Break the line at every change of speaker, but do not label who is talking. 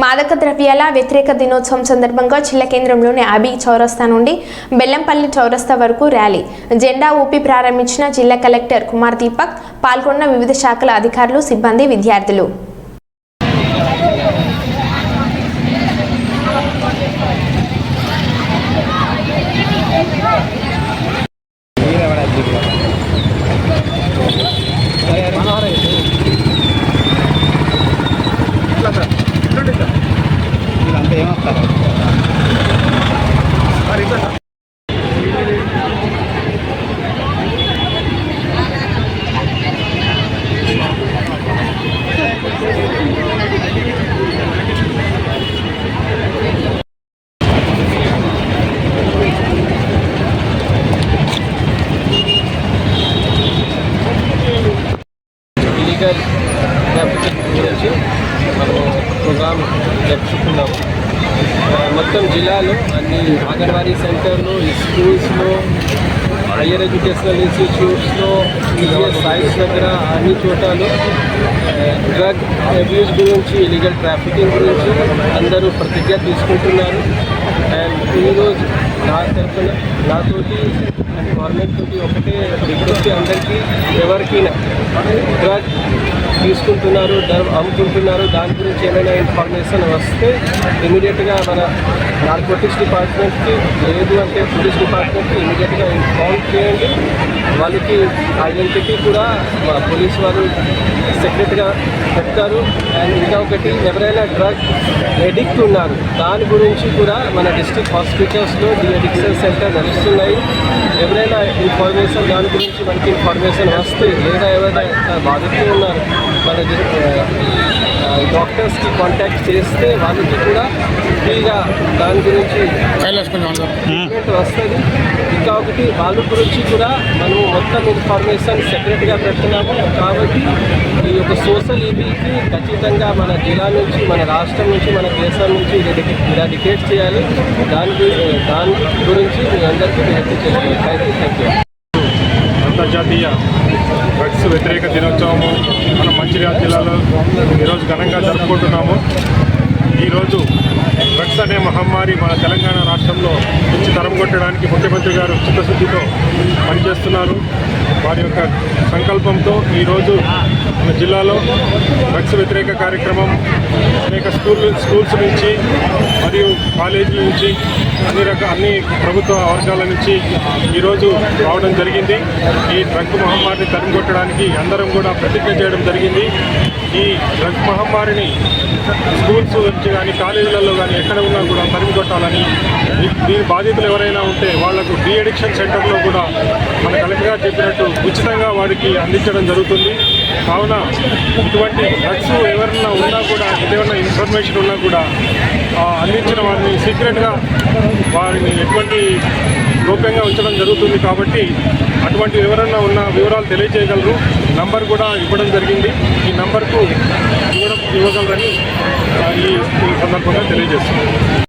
మాదక ద్రవ్యాల వ్యతిరేక దినోత్సవం సందర్భంగా జిల్లా కేంద్రంలోని అబీ చౌరస్తా నుండి బెల్లంపల్లి చౌరస్తా వరకు ర్యాలీ. జెండా ఊపి ప్రారంభించిన జిల్లా కలెక్టర్ కుమార్ దీపక్ పాల్గొన్న వివిధ శాఖల అధికారులు సిబ్బంది విద్యార్థులు.
ఇలీగల్ గురించి మనము ప్రోగ్రామ్ జరుపుకున్నాము మొత్తం జిల్లాలో అన్ని అంగన్వాడీ సెంటర్లు స్కూల్స్లో హయ్యర్ ఎడ్యుకేషనల్ ఇన్స్టిట్యూట్స్లో సైన్స్ దగ్గర అన్ని చోటాలు డ్రగ్ అబ్యూస్ గురించి ఇలీగల్ ట్రాఫికింగ్ గురించి అందరూ ప్రతిజ్ఞ తీసుకుంటున్నారు. అండ్ ఈరోజు నా తరఫున నాతోటి అండ్ గవర్నమెంట్ తోటి ఒకటే రిక్వెస్ట్ అందరికీ ఎవరికైనా డ్రగ్ తీసుకుంటున్నారు అమ్ముకుంటున్నారు దాని గురించి ఏమైనా ఇన్ఫర్మేషన్ వస్తే ఇమీడియట్గా మన నార్కోటిక్స్ డిపార్ట్మెంట్కి లేదు అంటే పోలీస్ డిపార్ట్మెంట్కి ఇమీడియట్గా ఇన్ఫార్మ్ చేయండి. వాళ్ళకి ఐడెంటిటీ కూడా మా పోలీస్ వారు సెక్రెట్గా చెప్తారు. అండ్ ఇంకా ఒకటి ఎవరైనా డ్రగ్ ఎడిక్ట్ ఉన్నారు దాని గురించి కూడా మన డిస్ట్రిక్ట్ హాస్పిటల్స్లో డి అడిక్షన్ సెంటర్ నడుస్తున్నాయి. ఎవరైనా ఇన్ఫర్మేషన్ దాని గురించి మనకి ఇన్ఫర్మేషన్ వస్తే లేదా ఎవరైనా బాధితులు ఉన్నారు మన డాక్టర్స్కి కాంటాక్ట్ చేస్తే వాళ్ళకి కూడా ఫ్రీగా దాని గురించి ట్రీట్మెంట్ వస్తుంది. ఇంకా ఒకటి వాళ్ళ గురించి కూడా మనం మొత్తం ఇన్ఫర్మేషన్ సెపరేట్గా పెడుతున్నాము. కాబట్టి ఈ యొక్క సోషల్ ఈవీకి ఖచ్చితంగా మన జిల్లా నుంచి మన రాష్ట్రం నుంచి మన దేశం నుంచి ఇరాడికేట్ చేయాలి. దాని గురి- దాని గురించి మీ అందరికీ విజ్ఞప్తి చేస్తున్నాను థ్యాంక్ యూ థ్యాంక్ యూ
అంతర్జాతీయ డ్రగ్స్ వ్యతిరేక దినోత్సవము మన మంచిర్యాల జిల్లాలో ఈరోజు ఘనంగా జరుపుకుంటున్నాము. ఈరోజు డ్రగ్స్ అనే మహమ్మారి మన తెలంగాణ రాష్ట్రంలో నుంచి తరం కొట్టడానికి ముఖ్యమంత్రి గారు చిత్తశుద్ధితో పనిచేస్తున్నారు. వారి యొక్క సంకల్పంతో ఈరోజు మన జిల్లాలో డ్రగ్స్ వ్యతిరేక కార్యక్రమం అనేక స్కూల్ స్కూల్స్ నుంచి మరియు కాలేజీల నుంచి అన్ని రకాల అన్ని ప్రభుత్వ వర్గాల నుంచి ఈరోజు రావడం జరిగింది. ఈ డ్రగ్ మహమ్మారిని తరిమికొట్టడానికి అందరం కూడా ప్రతిజ్ఞ చేయడం జరిగింది. ఈ డ్రగ్ మహమ్మారిని స్కూల్స్ నుంచి కానీ కాలేజీలలో కానీ ఎక్కడ ఉన్నా కూడా తరిమి కొట్టాలని దీని బాధితులు ఎవరైనా ఉంటే వాళ్ళకు డీ అడిక్షన్ సెంటర్లో కూడా మన కలెక్టర్ చెప్పినట్టు ఉచితంగా వాడికి అందించడం జరుగుతుంది. కావున ఇటువంటి డ్రగ్స్ ఎవరైనా ఉన్నా కూడా ఏమైనా ఇన్ఫర్మేషన్ ఉన్నా కూడా అందించిన వారిని సీక్రెట్గా వారిని ఎటువంటి గోప్యంగా ఉంచడం జరుగుతుంది కాబట్టి అటువంటి ఎవరైనా ఉన్న వివరాలు తెలియజేయగలరు నంబర్ కూడా ఇవ్వడం జరిగింది. ఈ నంబర్కు ఇవ్వడం ఇవ్వగలరని ఈ సందర్భంగా తెలియజేస్తున్నాను